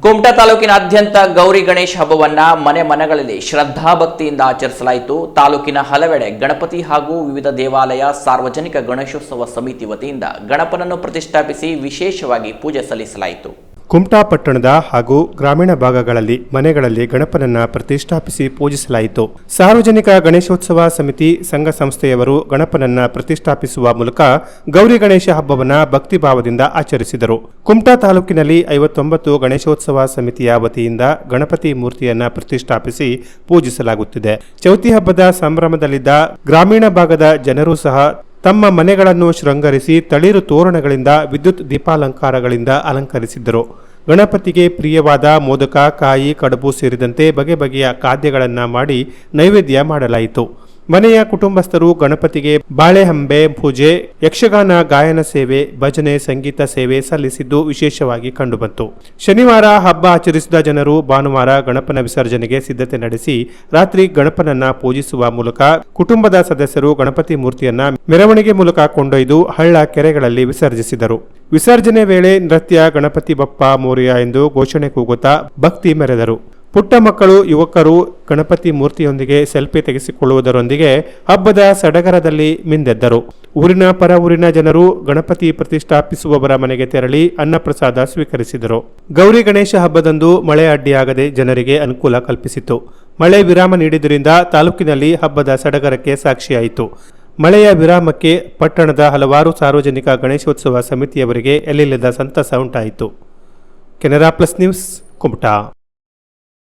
ಕುಮಟಾ ತಾಲೂಕಿನಾದ್ಯಂತ ಗೌರಿ ಗಣೇಶ ಹಬ್ಬವನ್ನ ಮನೆ ಮನೆಗಳಲ್ಲಿ ಶ್ರದ್ಧಾಭಕ್ತಿಯಿಂದ ಆಚರಿಸಲಾಯಿತು. ತಾಲೂಕಿನ ಹಲವೆಡೆ ಗಣಪತಿ ಹಾಗೂ ವಿವಿಧ ದೇವಾಲಯ, ಸಾರ್ವಜನಿಕ ಗಣೇಶೋತ್ಸವ ಸಮಿತಿ ವತಿಯಿಂದ ಗಣಪನನ್ನು ಪ್ರತಿಷ್ಠಾಪಿಸಿ ವಿಶೇಷವಾಗಿ ಪೂಜೆ ಸಲ್ಲಿಸಲಾಯಿತು. ಕುಮಟಾ ಪಟ್ಟಣದ ಹಾಗೂ ಗ್ರಾಮೀಣ ಭಾಗಗಳಲ್ಲಿ ಮನೆಗಳಲ್ಲಿ ಗಣಪನನ್ನ ಪ್ರತಿಷ್ಠಾಪಿಸಿ ಪೂಜಿಸಲಾಯಿತು. ಸಾರ್ವಜನಿಕ ಗಣೇಶೋತ್ಸವ ಸಮಿತಿ ಸಂಘ ಸಂಸ್ಥೆಯವರು ಗಣಪನನ್ನ ಪ್ರತಿಷ್ಠಾಪಿಸುವ ಮೂಲಕ ಗೌರಿ ಗಣೇಶ ಹಬ್ಬವನ್ನ ಭಕ್ತಿಭಾವದಿಂದ ಆಚರಿಸಿದರು. ಕುಮಟಾ ತಾಲೂಕಿನಲ್ಲಿ ಐವತ್ತೊಂಬತ್ತು ಗಣೇಶೋತ್ಸವ ಸಮಿತಿಯ ವತಿಯಿಂದ ಗಣಪತಿ ಮೂರ್ತಿಯನ್ನ ಪ್ರತಿಷ್ಠಾಪಿಸಿ ಪೂಜಿಸಲಾಗುತ್ತಿದೆ. ಚೌತಿ ಹಬ್ಬದ ಸಂಭ್ರಮದಲ್ಲಿದ್ದ ಗ್ರಾಮೀಣ ಭಾಗದ ಜನರು ಸಹ ತಮ್ಮ ಮನೆಗಳನ್ನು ಶೃಂಗರಿಸಿ ತಳಿರು ತೋರಣಗಳಿಂದ ವಿದ್ಯುತ್ ದೀಪಾಲಂಕಾರಗಳಿಂದ ಅಲಂಕರಿಸಿದ್ದರು. ಗಣಪತಿಗೆ ಪ್ರಿಯವಾದ ಮೋದಕ, ಕಾಯಿ, ಕಡುಬು ಸೇರಿದಂತೆ ಬಗೆ ಬಗೆಯ ಖಾದ್ಯಗಳನ್ನು ಮಾಡಿ ನೈವೇದ್ಯ ಮಾಡಲಾಯಿತು. ಮನೆಯ ಕುಟುಂಬಸ್ಥರು ಗಣಪತಿಗೆ ಬಾಳೆಹಂಬೆ, ಪೂಜೆ, ಯಕ್ಷಗಾನ, ಗಾಯನ ಸೇವೆ, ಭಜನೆ, ಸಂಗೀತ ಸೇವೆ ಸಲ್ಲಿಸಿದ್ದು ವಿಶೇಷವಾಗಿ ಕಂಡುಬಂತು. ಶನಿವಾರ ಹಬ್ಬ ಆಚರಿಸಿದ ಜನರು ಭಾನುವಾರ ಗಣಪನ ವಿಸರ್ಜನೆಗೆ ಸಿದ್ಧತೆ ನಡೆಸಿ ರಾತ್ರಿ ಗಣಪನನ್ನ ಪೂಜಿಸುವ ಮೂಲಕ ಕುಟುಂಬದ ಸದಸ್ಯರು ಗಣಪತಿ ಮೂರ್ತಿಯನ್ನ ಮೆರವಣಿಗೆ ಮೂಲಕ ಕೊಂಡೊಯ್ದು ಹಳ್ಳ ಕೆರೆಗಳಲ್ಲಿ ವಿಸರ್ಜಿಸಿದರು. ವಿಸರ್ಜನೆ ವೇಳೆ ನೃತ್ಯ ಗಣಪತಿ ಬಪ್ಪ ಮೌರ್ಯ ಎಂದು ಘೋಷಣೆ ಕೂಗುತ್ತಾ ಭಕ್ತಿ ಮೆರೆದರು. ಪುಟ್ಟ ಮಕ್ಕಳು, ಯುವಕರು ಗಣಪತಿ ಮೂರ್ತಿಯೊಂದಿಗೆ ಸೆಲ್ಫಿ ತೆಗೆಸಿಕೊಳ್ಳುವುದರೊಂದಿಗೆ ಹಬ್ಬದ ಸಡಗರದಲ್ಲಿ ಮಿಂದೆದ್ದರು. ಊರಿನ ಪರ ಊರಿನ ಜನರು ಗಣಪತಿ ಪ್ರತಿಷ್ಠಾಪಿಸುವವರ ಮನೆಗೆ ತೆರಳಿ ಅನ್ನಪ್ರಸಾದ ಸ್ವೀಕರಿಸಿದರು. ಗೌರಿ ಗಣೇಶ ಹಬ್ಬದಂದು ಮಳೆ ಅಡ್ಡಿಯಾಗದೆ ಜನರಿಗೆ ಅನುಕೂಲ ಕಲ್ಪಿಸಿತು ಮಳೆ ವಿರಾಮ ನೀಡಿದ್ದರಿಂದ ತಾಲೂಕಿನಲ್ಲಿ ಹಬ್ಬದ ಸಡಗರಕ್ಕೆ ಸಾಕ್ಷಿಯಾಯಿತು. ಮಳೆಯ ವಿರಾಮಕ್ಕೆ ಪಟ್ಟಣದ ಹಲವಾರು ಸಾರ್ವಜನಿಕ ಗಣೇಶೋತ್ಸವ ಸಮಿತಿಯವರಿಗೆ ಎಲ್ಲಿಲ್ಲದ ಸಂತಸ ಉಂಟಾಯಿತು. Canara plus news, Kumta.